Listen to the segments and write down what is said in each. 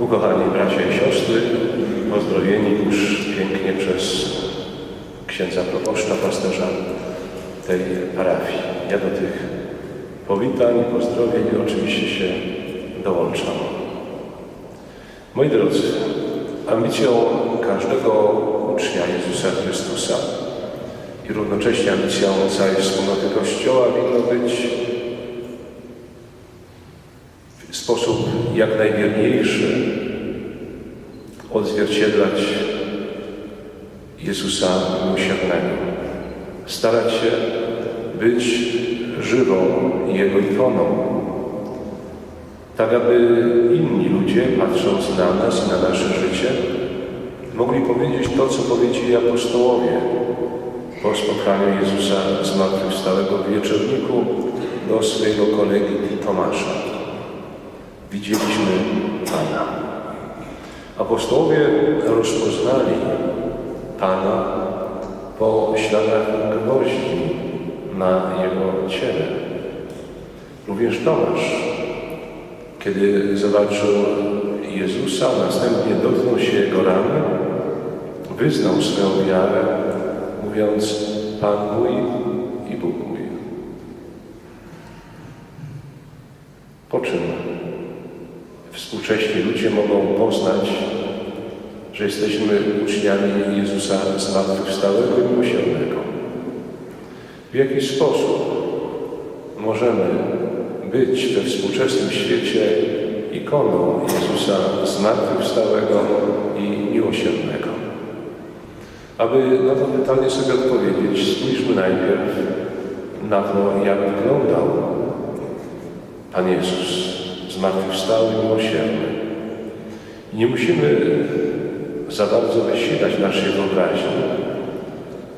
Ukochani bracia i siostry, pozdrowieni już pięknie przez księdza proboszcza, pasterza tej parafii. Ja do tych powitań, pozdrowień oczywiście się dołączam. Moi drodzy, ambicją każdego ucznia Jezusa Chrystusa i równocześnie ambicją całej wspólnoty Kościoła winno być w sposób jak najwierniejszy odzwierciedlać Jezusa miłosiernego. Starać się być żywą Jego ikoną, tak aby inni ludzie, patrząc na nas i na nasze życie, mogli powiedzieć to, co powiedzieli apostołowie po spotkaniu Jezusa zmartwychwstałego w wieczorniku do swojego kolegi Tomasza. Widzieliśmy Pana. Apostołowie rozpoznali Pana po śladach gwoździ na Jego ciele. Również Tomasz, kiedy zobaczył Jezusa, następnie dotknął się Jego rany, wyznał swoją wiarę, mówiąc Pan mój i Bóg mój. Po czym ludzie mogą poznać, że jesteśmy uczniami Jezusa zmartwychwstałego i miłosiernego. W jaki sposób możemy być we współczesnym świecie ikoną Jezusa zmartwychwstałego i miłosiernego? Aby na to pytanie sobie odpowiedzieć, spójrzmy najpierw na to, jak wyglądał Pan Jezus, zmartwychwstały i miłosierny. Nie musimy za bardzo wysilać naszej wyobraźni.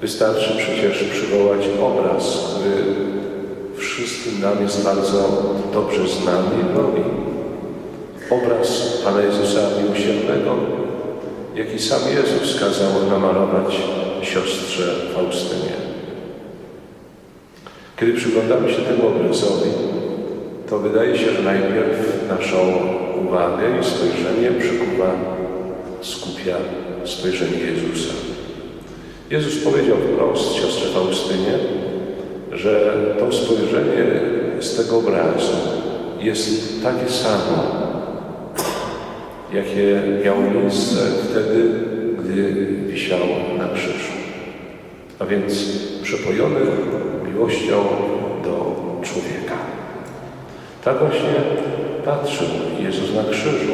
Wystarczy przecież przywołać obraz, który wszystkim nam jest bardzo dobrze znany i nowy. Obraz Pana Jezusa Miłosiernego, jaki sam Jezus kazał namalować siostrze Faustynie. Kiedy przyglądamy się temu obrazowi, to wydaje się, że najpierw naszą uwagę i spojrzenie przykuwa, skupia spojrzenie Jezusa. Jezus powiedział wprost siostrze Faustynie, że to spojrzenie z tego obrazu jest takie samo, jakie miało miejsce wtedy, gdy wisiał na krzyżu. A więc przepojony miłością do człowieka. Tak właśnie patrzył Jezus na krzyżu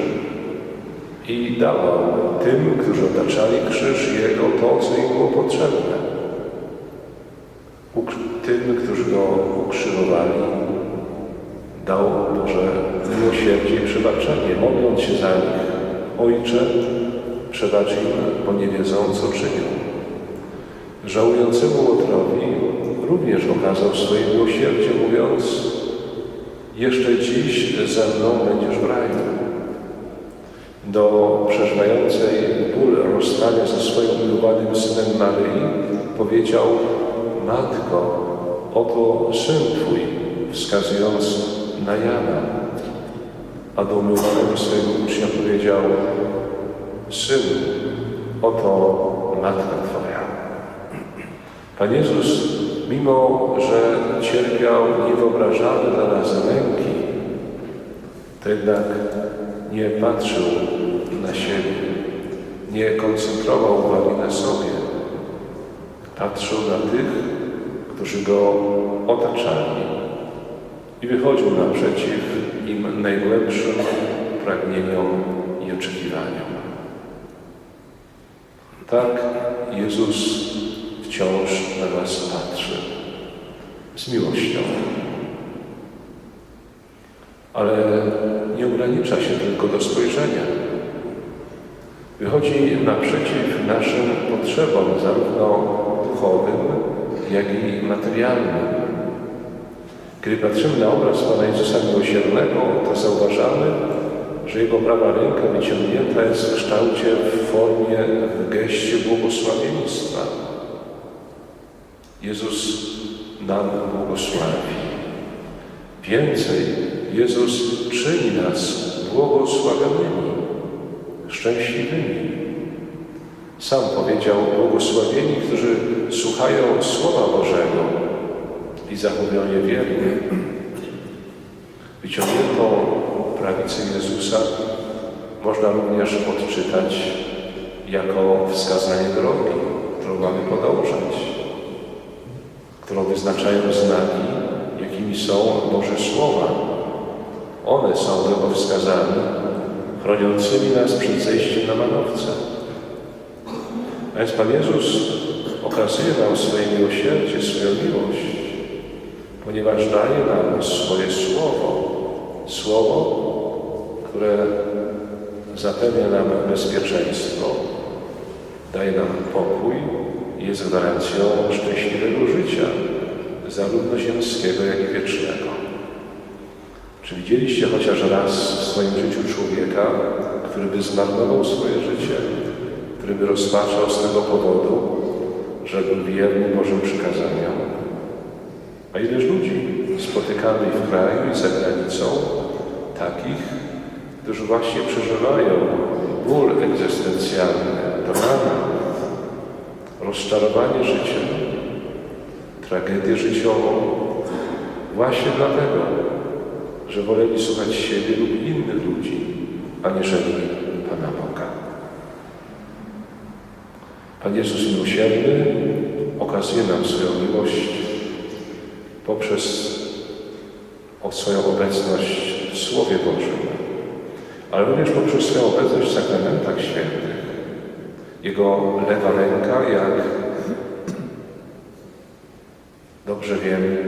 i dawał tym, którzy otaczali krzyż Jego to, co im było potrzebne. Tym, którzy Go ukrzyżowali, dał Boże miłosierdzie i przebaczenie, modląc się za nich. Ojcze, przebacz im, bo nie wiedzą, co czynią. Żałującemu Łotrowi również okazał swoje miłosierdzie, mówiąc jeszcze dziś ze mną będziesz w raju. Do przeżywającej ból rozstania ze swoim umiłowanym synem Maryi powiedział Matko, oto syn Twój, wskazując na Jana. A do umiłowanego swojego ucznia powiedział Syn, oto matka Twoja. Pan Jezus, mimo że cierpiał niewyobrażalne dla nas męki, to jednak nie patrzył na siebie, nie koncentrował uwagi na sobie. Patrzył na tych, którzy go otaczali i wychodził naprzeciw im najgłębszym pragnieniom i oczekiwaniom. Tak Jezus wciąż na nas patrzy z miłością. Ale nie ogranicza się tylko do spojrzenia. Wychodzi naprzeciw naszym potrzebom, zarówno duchowym, jak i materialnym. Kiedy patrzymy na obraz Pana Jezusa Miłosiernego, to zauważamy, że Jego prawa ręka wyciągnięta jest w kształcie, w formie, w geście błogosławieństwa. Jezus nam błogosławi. Więcej, Jezus czyni nas błogosławionymi. szczęśliwymi. Sam powiedział, błogosławieni, którzy słuchają Słowa Bożego i zachowują je wiernie. Wyciągniętą prawicę Jezusa można również odczytać jako wskazanie drogi, którą mamy podążać, którą wyznaczają znaki, jakimi są Boże Słowa. One są drogowskazami chroniącymi nas przed zejściem na manowce. A więc Pan Jezus okazuje nam swoje miłosierdzie, swoją miłość, ponieważ daje nam swoje Słowo. Słowo, które zapewnia nam bezpieczeństwo, daje nam pokój jest gwarancją szczęśliwego życia, zarówno ziemskiego, jak i wiecznego. Czy widzieliście chociaż raz w swoim życiu człowieka, który by zmarnował swoje życie, który by rozpaczał z tego powodu, że był wierny Bożym przykazaniom? A ileż ludzi spotykamy w kraju, i za granicą, takich, którzy właśnie przeżywają ból egzystencjalny, dramat, rozczarowanie życiem, tragedię życiową, właśnie dlatego, że woleli słuchać siebie lub innych ludzi, aniżeli Pana Boga. Pan Jezus miłosierny okazuje nam swoją miłość poprzez swoją obecność w Słowie Bożym, ale również poprzez swoją obecność w sakramentach świętych. Jego lewa ręka, jak dobrze wiemy,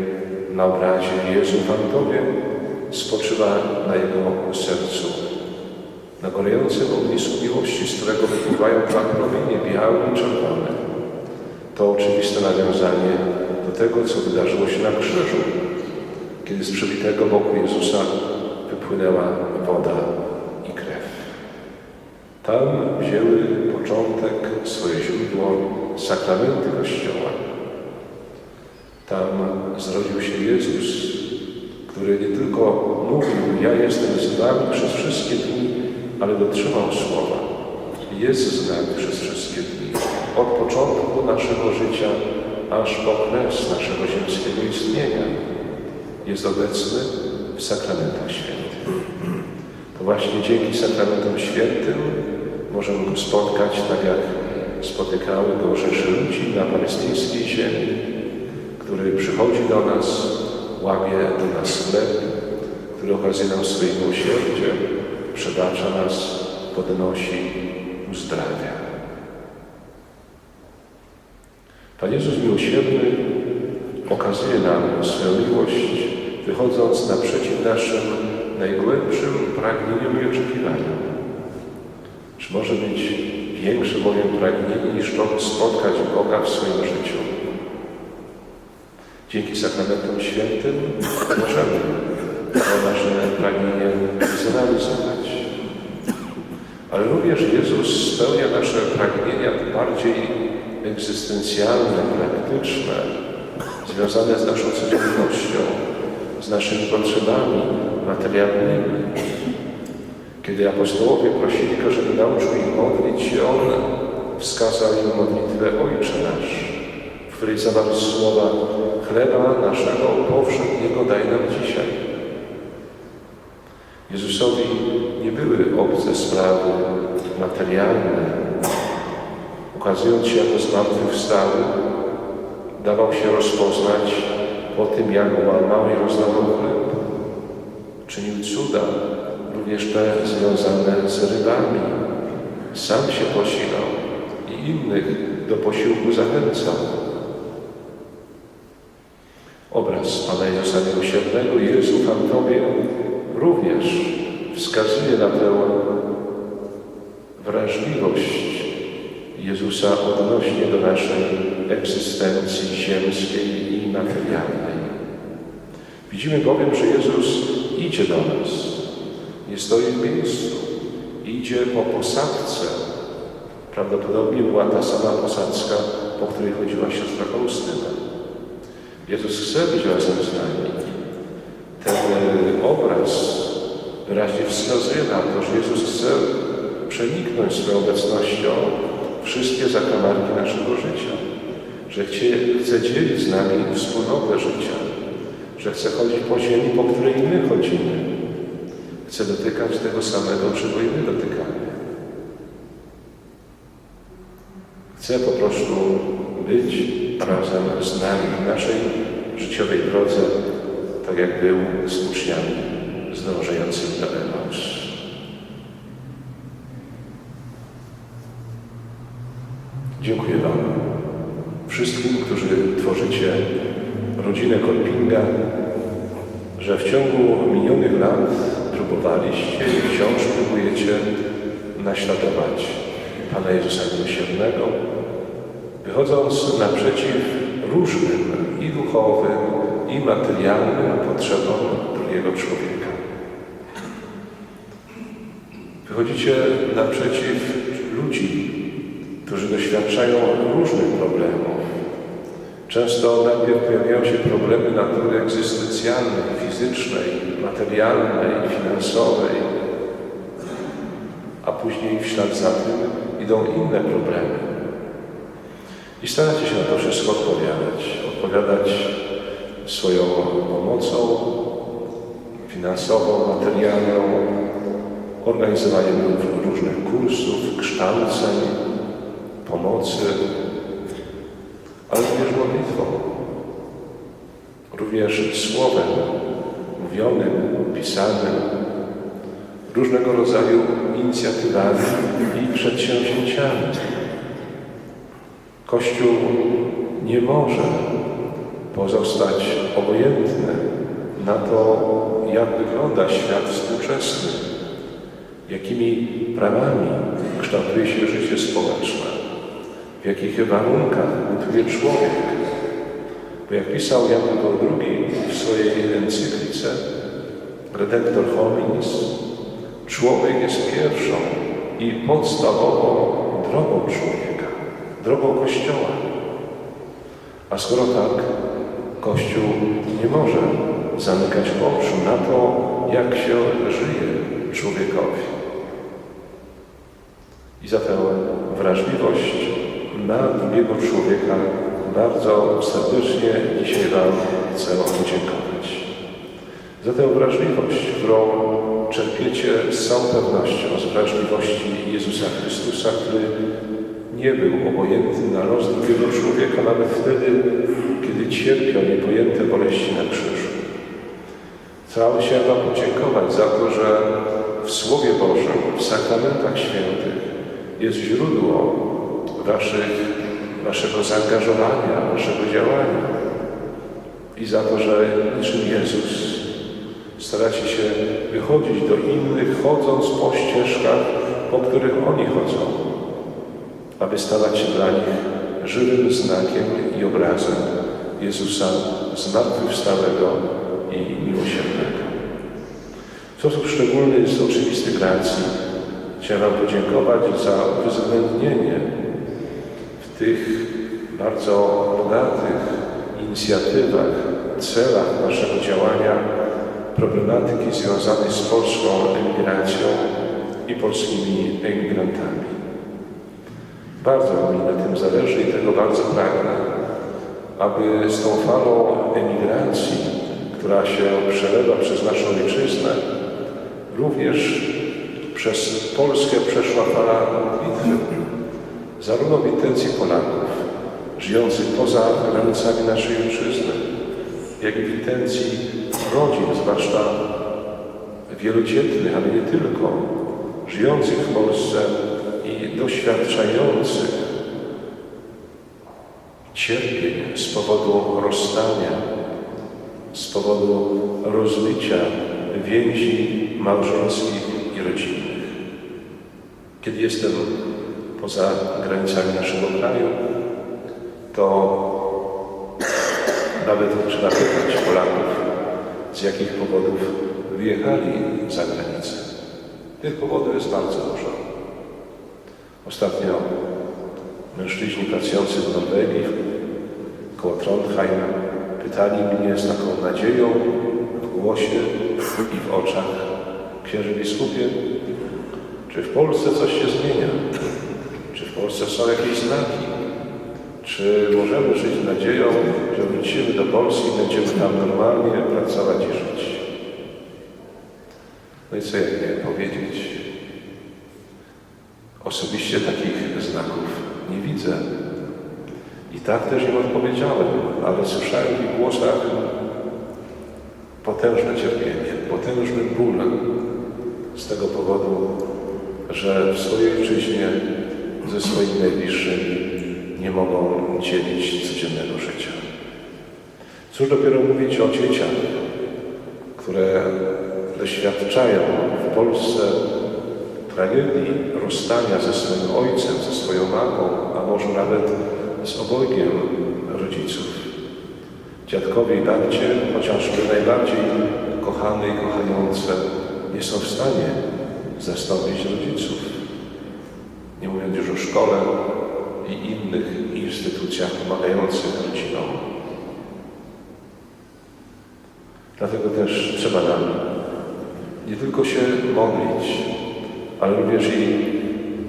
na obrazie Jezu Pan Tobie, spoczywa na Jego sercu. Na gorejącym ognisku miłości, z którego wypływają dwa promienie białe i czerwone. To oczywiste nawiązanie do tego, co wydarzyło się na krzyżu, kiedy z przybitego boku Jezusa wypłynęła woda. Tam wzięły początek swoje źródło sakramenty Kościoła. Tam zrodził się Jezus, który nie tylko mówił, ja jestem z wami przez wszystkie dni, ale dotrzymał słowa. Jest z nami przez wszystkie dni. Od początku naszego życia, aż po kres naszego ziemskiego istnienia. Jest obecny w sakramentach świętych. To właśnie dzięki sakramentom świętym możemy Go spotkać tak, jak spotykały Go rzesze ludzi na palestyńskiej ziemi, który przychodzi do nas, łamie do nas chleb, który okazuje nam swoje miłosierdzie, przebacza nas, podnosi, uzdrawia. Pan Jezus miłosierny okazuje nam swoją miłość, wychodząc naprzeciw naszym najgłębszym pragnieniom i oczekiwaniom. Czy może być większe bowiem pragnienie niż to spotkać Boga w swoim życiu? Dzięki sakramentom świętym możemy to nasze pragnienie zrealizować. Ale również Jezus spełnia nasze pragnienia bardziej egzystencjalne, praktyczne, związane z naszą codziennością, z naszymi potrzebami materialnymi. Kiedy apostołowie prosili Go, żeby nauczył ich modlić On wskazał im modlitwę Ojcze Nasz, w której zawarł słowa chleba naszego powszedniego daj nam dzisiaj. Jezusowi nie były obce sprawy materialne. Ukazując się jako zmartwychwstały, dawał się rozpoznać po tym, jak łamał i rozdawał chleb. Czynił cuda, te związane z rybami. Sam się posilał i innych do posiłku zachęcał. Obraz Pana Jezusa Miłosiernego, Jezu Pan Tobie, również wskazuje na tę wrażliwość Jezusa odnośnie do naszej egzystencji ziemskiej i materialnej. Widzimy bowiem, że Jezus idzie do nas, nie stoi w miejscu, idzie po posadzce. Prawdopodobnie była ta sama posadzka, po której chodziła siostra Faustyna. Jezus chce być razem z nami. Ten obraz wyraźnie wskazuje na to, że Jezus chce przeniknąć swoją obecnością wszystkie zakamarki naszego życia, że chce dzielić z nami wspólnotę życia, że chce chodzić po ziemi, po której my chodzimy. Chce dotykać tego samego, czego i my dotykamy. Chce po prostu być razem z nami w naszej życiowej drodze, tak jak był z uczniami zdążającymi do Emaus. Dziękuję Wam, wszystkim, którzy tworzycie rodzinę Kolpinga, że w ciągu minionych lat próbowaliście i wciąż próbujecie naśladować Pana Jezusa Miłosiernego, wychodząc naprzeciw różnym i duchowym, i materialnym potrzebom drugiego człowieka. Wychodzicie naprzeciw ludzi, którzy doświadczają różnych problemów. Często najpierw pojawiają się problemy natury egzystencjalnej, fizycznej, materialnej, finansowej, a później w ślad za tym idą inne problemy. I staracie się na to wszystko odpowiadać. Odpowiadać swoją pomocą finansową, materialną, organizowaniem różnych kursów, kształceń, pomocy, ale również modlitwą, również słowem mówionym, pisanym, różnego rodzaju inicjatywami i przedsięwzięciami. Kościół nie może pozostać obojętny na to, jak wygląda świat współczesny, jakimi prawami kształtuje się życie społeczne, w jakich warunkach buduje człowiek. Bo jak pisał Jan Paweł II w swojej encyklice Redemptor hominis, człowiek jest pierwszą i podstawową drogą człowieka, drogą Kościoła. A skoro tak, Kościół nie może zamykać oczu na to, jak się żyje człowiekowi. I za tę wrażliwość na drugiego człowieka bardzo serdecznie dzisiaj Wam chcę podziękować. Za tę wrażliwość, którą czerpiecie z całą pewnością z wrażliwości Jezusa Chrystusa, który nie był obojętny na los drugiego człowieka nawet wtedy, kiedy cierpiał niepojęte boleści na krzyżu. Chciałem się Wam podziękować za to, że w Słowie Bożym, w sakramentach świętych jest źródło waszych, Waszego zaangażowania, Waszego działania i za to, że niczym Jezus staracie się wychodzić do innych, chodząc po ścieżkach, po których oni chodzą, aby stawać się dla nich żywym znakiem i obrazem Jezusa zmartwychwstałego i miłosiernego. W sposób szczególny z oczywistych racji chciałem Wam podziękować za uwzględnienie tych bardzo bogatych inicjatywach, celach naszego działania problematyki związanej z polską emigracją i polskimi emigrantami. Bardzo mi na tym zależy i tego bardzo pragnę, aby z tą falą emigracji, która się przelewa przez naszą ojczyznę, również przez Polskę przeszła fala modlitwy, zarówno w intencji Polaków żyjących poza granicami naszej ojczyzny, jak i w intencji rodzin, zwłaszcza wielodzietnych, ale nie tylko, żyjących w Polsce i doświadczających cierpień z powodu rozstania, z powodu rozmycia więzi małżeńskich i rodzinnych. Kiedy jestem poza granicami naszego kraju, to nawet trzeba pytać Polaków, z jakich powodów wyjechali za granicę. Tych powodów jest bardzo dużo. Ostatnio mężczyźni pracujący w Norwegii, koło Trondheim, pytali mnie z taką nadzieją w głosie i w oczach, księży biskupie, czy w Polsce coś się zmienia? W Polsce są jakieś znaki? Czy możemy żyć nadzieją, że wrócimy do Polski i będziemy tam normalnie pracować i żyć? No i co ja miałem powiedzieć? Osobiście takich znaków nie widzę. I tak też im odpowiedziałem, ale słyszałem w ich głosach potężne cierpienie, potężny ból z tego powodu, że w swojej ojczyźnie ze swoimi najbliższymi nie mogą dzielić codziennego życia. Cóż dopiero mówić o dzieciach, które doświadczają w Polsce tragedii rozstania ze swoim ojcem, ze swoją mamą, a może nawet z obojgiem rodziców. Dziadkowie i babcie, chociażby najbardziej kochane i kochające, nie są w stanie zastąpić rodziców. Mówiąc już o szkole i innych instytucjach pomagających rodzinom. Dlatego też trzeba nam nie tylko się modlić, ale również i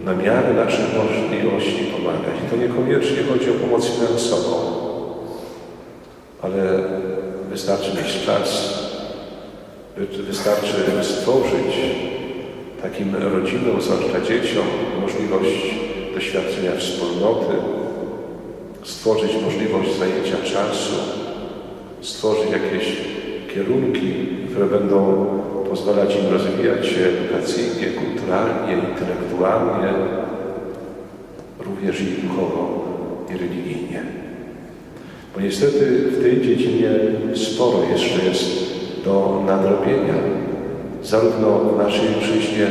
na miarę naszych możliwości pomagać. I to niekoniecznie chodzi o pomoc finansową, ale wystarczy mieć czas, wy- wystarczy stworzyć takim rodzinom, zwłaszcza dzieciom, możliwość doświadczenia wspólnoty, stworzyć możliwość zajęcia czasu, stworzyć jakieś kierunki, które będą pozwalać im rozwijać się edukacyjnie, kulturalnie, intelektualnie, również i duchowo i religijnie. Bo niestety w tej dziedzinie sporo jeszcze jest do nadrobienia, zarówno w naszej ojczyźnie,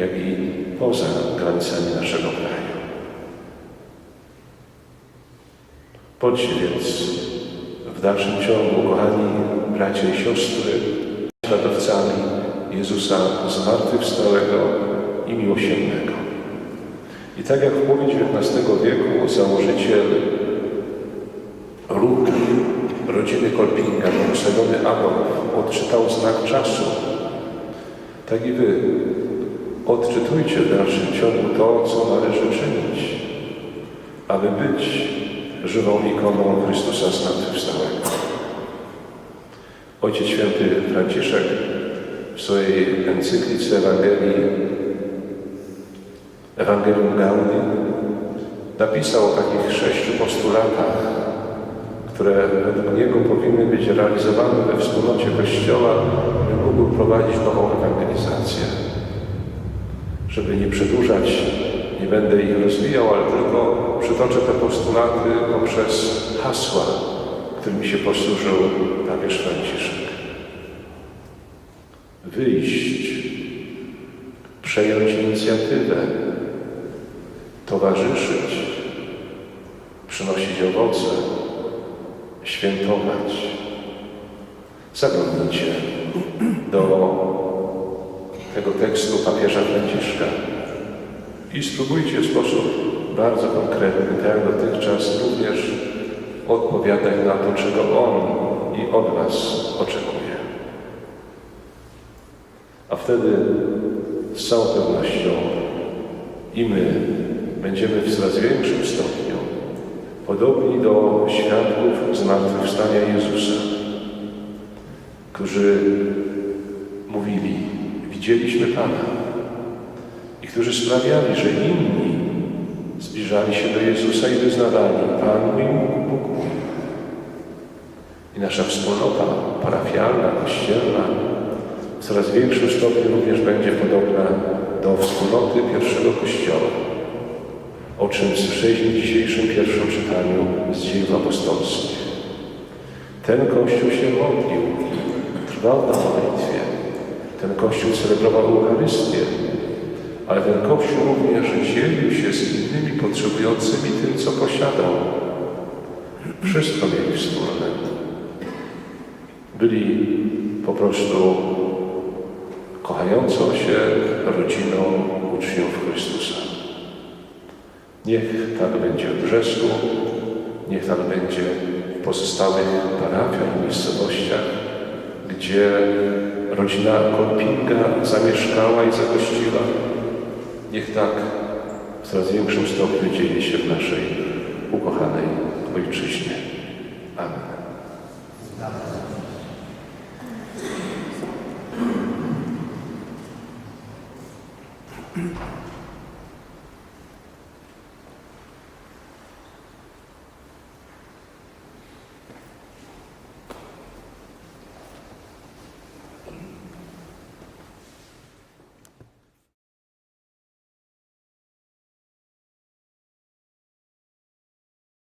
jak i poza granicami naszego kraju. Bądźcie więc w dalszym ciągu, kochani bracia i siostry, świadowcami Jezusa zmartwychwstałego i miłosiernego. I tak jak w połowie XIX wieku założyciel ruchu rodziny Kolpinga, błogosławiony Adolf, odczytał znak czasu, tak i wy odczytujcie w dalszym ciągu to, co należy czynić, aby być żywą ikoną Chrystusa zmartwychwstałego. Ojciec Święty Franciszek w swojej encyklice Ewangelii Ewangelium Gaudium napisał o takich sześciu postulatach, które według niego powinny być realizowane we wspólnocie Kościoła, by mógł prowadzić nową ewangelizację. Żeby nie przedłużać, nie będę ich rozwijał, ale tylko przytoczę te postulaty poprzez hasła, którymi się posłużył papież Franciszek. Wyjść, przejąć inicjatywę, towarzyszyć, przynosić owoce, świętować. Zaglądnijcie do tego tekstu papieża Franciszka i spróbujcie w sposób bardzo konkretny, tak jak dotychczas, również odpowiadać na to, czego On i od Was oczekuje. A wtedy z całą pewnością i my będziemy w coraz większym stopniu podobni do świadków zmartwychwstania Jezusa, którzy mówili, widzieliśmy Pana i którzy sprawiali, że inni zbliżali się do Jezusa i wyznawali Pan mój, Bóg. I nasza wspólnota parafialna, kościelna w coraz większym stopniu również będzie podobna do wspólnoty pierwszego Kościoła, o czym słyszeliśmy w dzisiejszym pierwszym czytaniu z dziejów apostolskich. Ten Kościół się modlił, trwał na modlitwie. Ten Kościół celebrował Eucharystię, ale ten Kościół również dzielił się z innymi potrzebującymi tym, co posiadał. Wszystko mieli wspólne. Byli po prostu kochającą się rodziną uczniów Chrystusa. Niech tak będzie w Brzesku, niech tak będzie w pozostałych parafiach, miejscowościach, gdzie rodzina Korpinga zamieszkała i zagościła. Niech tak w coraz większym stopniu dzieje się w naszej ukochanej Ojczyźnie. Amen.